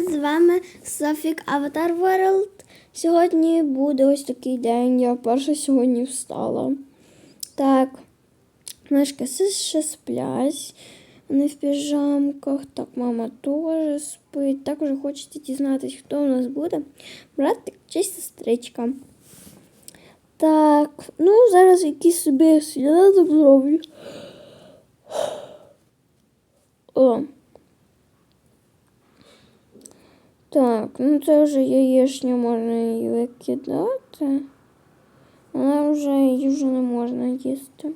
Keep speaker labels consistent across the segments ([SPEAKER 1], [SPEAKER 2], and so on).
[SPEAKER 1] З вами Софік Аватар World. Сьогодні буде ось такий день. Я перша сьогодні встала. Так, мишки ще сплять. Вони в піжамках. Так, мама теж спить. Також хочете дізнатися, хто у нас буде. Братик чи сестричка. Так, ну зараз якісь собі сніданок зроблю. Так, ну це вже яєчня можна її викидати. Але вже її вже не можна їсти.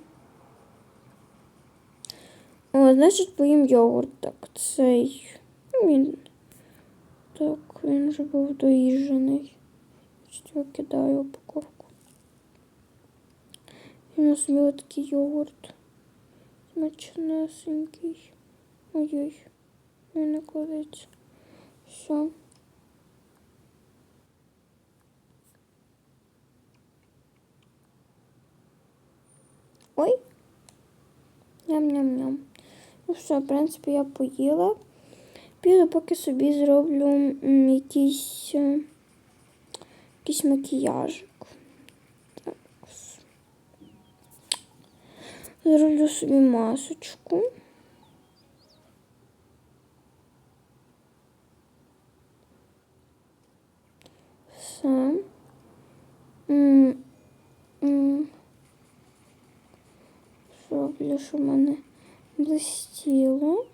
[SPEAKER 1] О, значить поїм йогурт. Так, цей. ну, Він. Так, він вже був доїжджений. Значить, викидаю упаковку. І на собі такий йогурт. Смачнесенький. Ой-ой. Він не кладеться. Все. Ой. Ням-ням-ням. Ну все, в принципі, я поїла. Піду, поки собі зроблю якийсь, е, якийсь макіяжик. Так. Зроблю собі масочку. Все. М, м. Щоб в мене блистіло.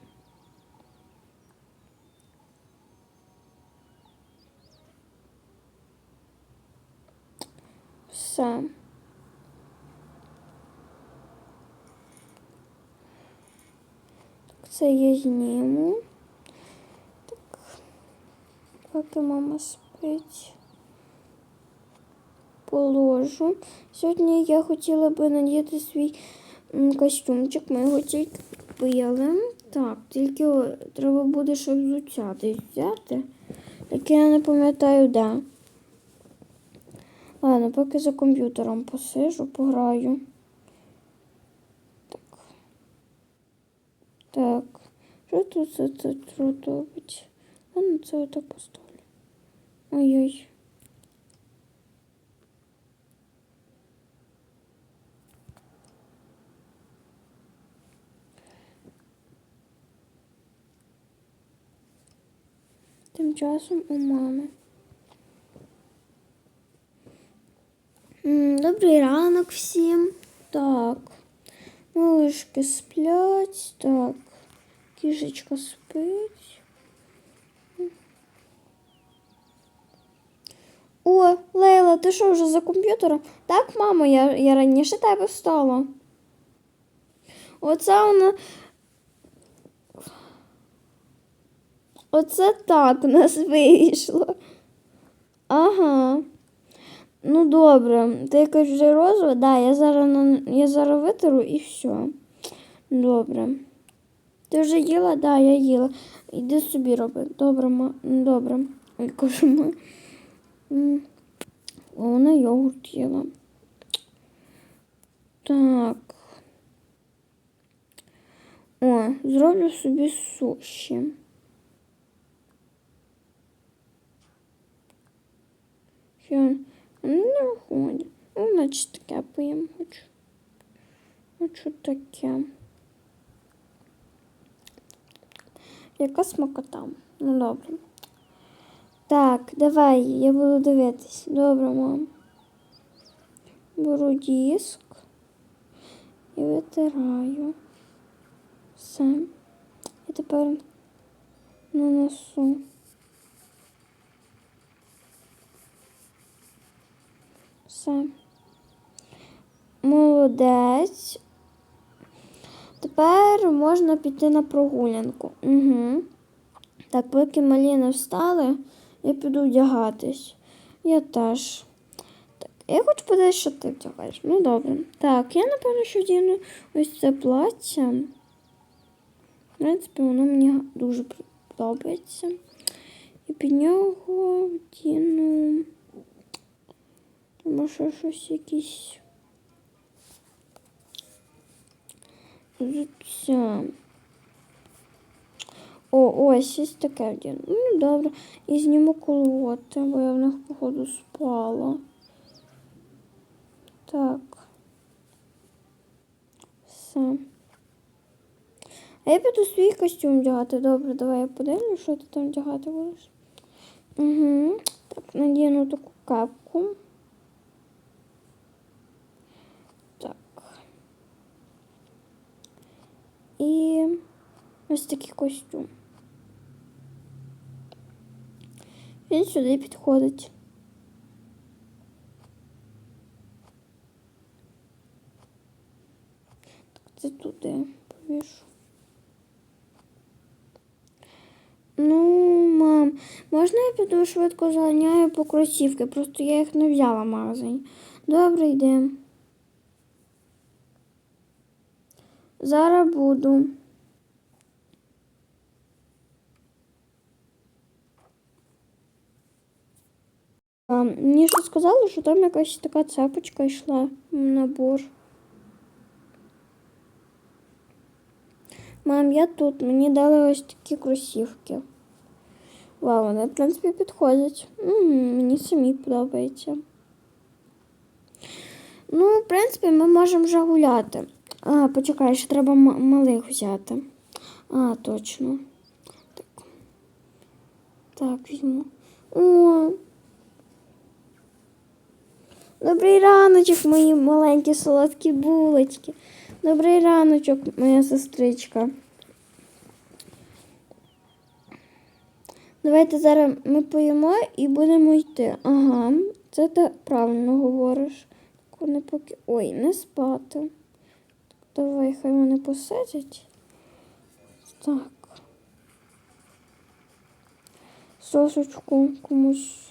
[SPEAKER 1] Все. Так, це я зніму. Так, поки мама спить. Положу. Сьогодні я хотіла би надіти свій костюмчик. Ми його тільки купили. Так, тільки треба буде ще взуття десь взяти. Так я не пам'ятаю, де. Ладно, поки за комп'ютером посижу, пограю. Так. Так. Що тут це, робить? Ладно, це отак поставлю. Ой-ой. Тим часом у мами. Добрий ранок всім. Так. Малишки сплять. Так. Кішечка спить. О, Лейла, ти що вже за комп'ютером? Так, мамо, я, я раніше тебе встала. Оце вона. Оце так у нас вийшло. Ага. Ну добре, ти якась вже розова? Да, я зараз я зараз витеру і все. Добре. Ти вже їла? Да, я їла. Іди собі роби. Добре, ма. Добре. Ой, кажу, ма. О, Вона йогурт їла. Так. О, зроблю собі суші. Що? Ну, не виходить. Ну, значить таке поїм хочу. Хочу таке. Яка смакота? Ну добре. Так, давай, я буду дивитись. Добре, мам. Беру диск і витираю. Все. І тепер нанесу. Все. Молодець. Тепер можна піти на прогулянку. Угу. Так, поки малі не встали, я піду вдягатись. Я теж. Так, я хочу подивитися, що ти вдягаєш. Ну, добре. Так, я напевно, що вдіну ось це плаття. В принципі, воно мені дуже подобається. І під нього вдіну. Може щось якісь взуття. О, ось щось таке вдіну. Ну, добре. І зніму колготи, бо я в них, походу, спала. Так. Все. А я піду свій костюм вдягати. Добре, давай я подивлюсь, що ти там вдягати будеш. Угу. Так, надіну таку капку. Так. І ось такий костюм. Він сюди підходить. Так, це туди повішу. Ну, мам, можна я піду швидко зганяю по кросівки? Просто я їх не взяла в магазині. Добре, йдемо. Зараз буду. Мені ще сказали, що там якась така цепочка йшла набор. Мам, я тут. Мені дали ось такі кросівки. Вау, вони, в принципі, підходять. Угу, мені самі подобається. Ну, в принципі, ми можемо вже гуляти. А, почекай, ще треба м- малих взяти. А, точно. Так. Так, візьму. О. Добрий раночок, мої маленькі солодкі булочки. Добрий раночок, моя сестричка. Давайте зараз ми поїмо і будемо йти. Ага, це ти правильно говориш. Вони поки. Ой, не спати. Давай, хай вони посидять. Так. Сосочку комусь.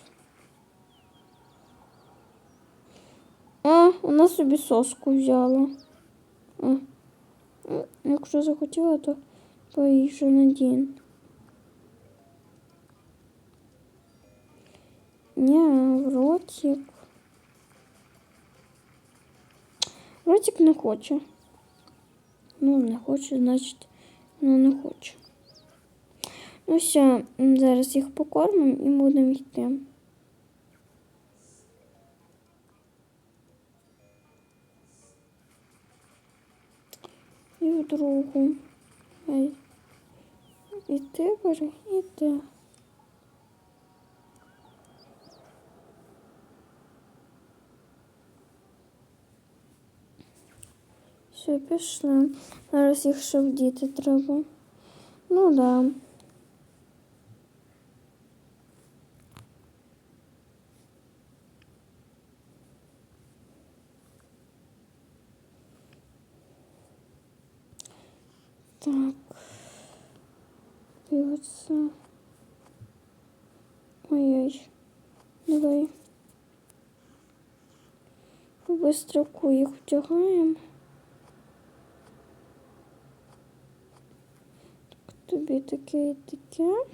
[SPEAKER 1] А, вона собі соску взяла. А. Якщо захотіла, то поїжджу на. Ні, в ротик. Ротик не хоче. Ну, не хоче, значить, ну не хоче. Ну все, зараз їх покормимо і будемо йти. І в другу. І тепер і ти. Все, пішли. Зараз їх ще вдіти треба. Ну да. Так. І. Ой-ой. Давай. Быстроку їх втягаємо. Так, тобі таке і таке.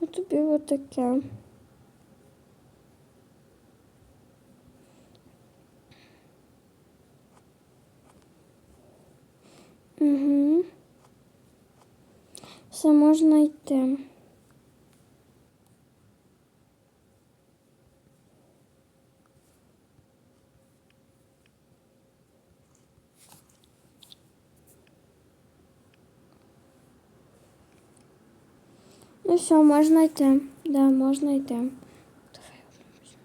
[SPEAKER 1] А тобі отаке. Угу. Все можна йти. Ну все, можна йти. Да, можна йти. Давай одну візьму.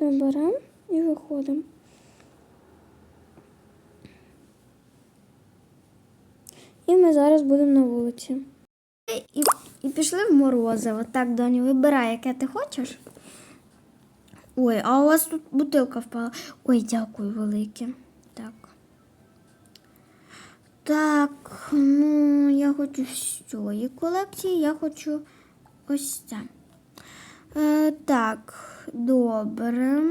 [SPEAKER 1] Все, беремо і виходимо. І ми зараз будемо на вулиці. І, і пішли в морозиво. Так, доню, вибирай, яке ти хочеш. Ой, а у вас тут бутилка впала. Ой, дякую велике. Так. Так, ну, я хочу з цієї колекції, я хочу ось це. Е, так, добре.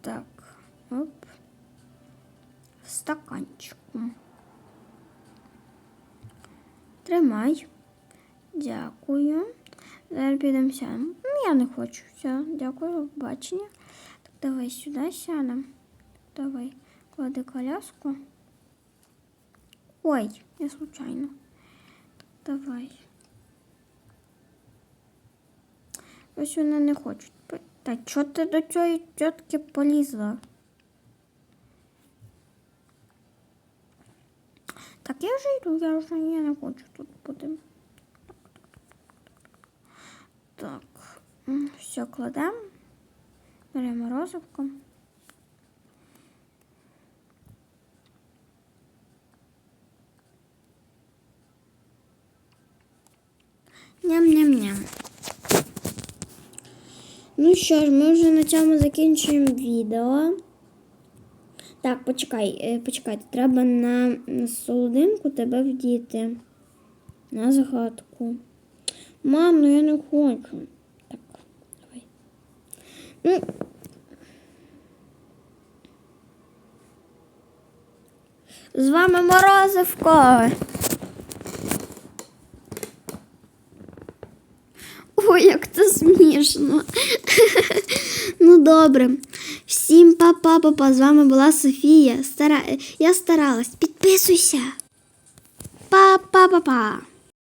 [SPEAKER 1] Так, оп. В стаканчику. Тримай. Дякую. Зараз підемо сядемо. Я не хочу. Все, дякую, до побачення. Так, давай сюди сядемо. Давай, клади коляску. Ой, я случайно. Так, давай. Ось вони не хочуть. Та чого ти до цієї тітки полізла? Так, я вже йду, я вже я не хочу тут бути. Так, все кладемо. Беремо розовку. Ням-ням-ням. Ну що ж, ми вже на цьому закінчуємо відео. Так, почекай, е, почекайте, треба на, солодинку тебе вдіти. На згадку. Мам, ну я не хочу. Так, давай. Ну. З вами Морозивко. Ой, як смішно. ну добре. Всім па-па, папа. З вами була Софія. Стара... Я старалась. Підписуйся. Па-па-па-па.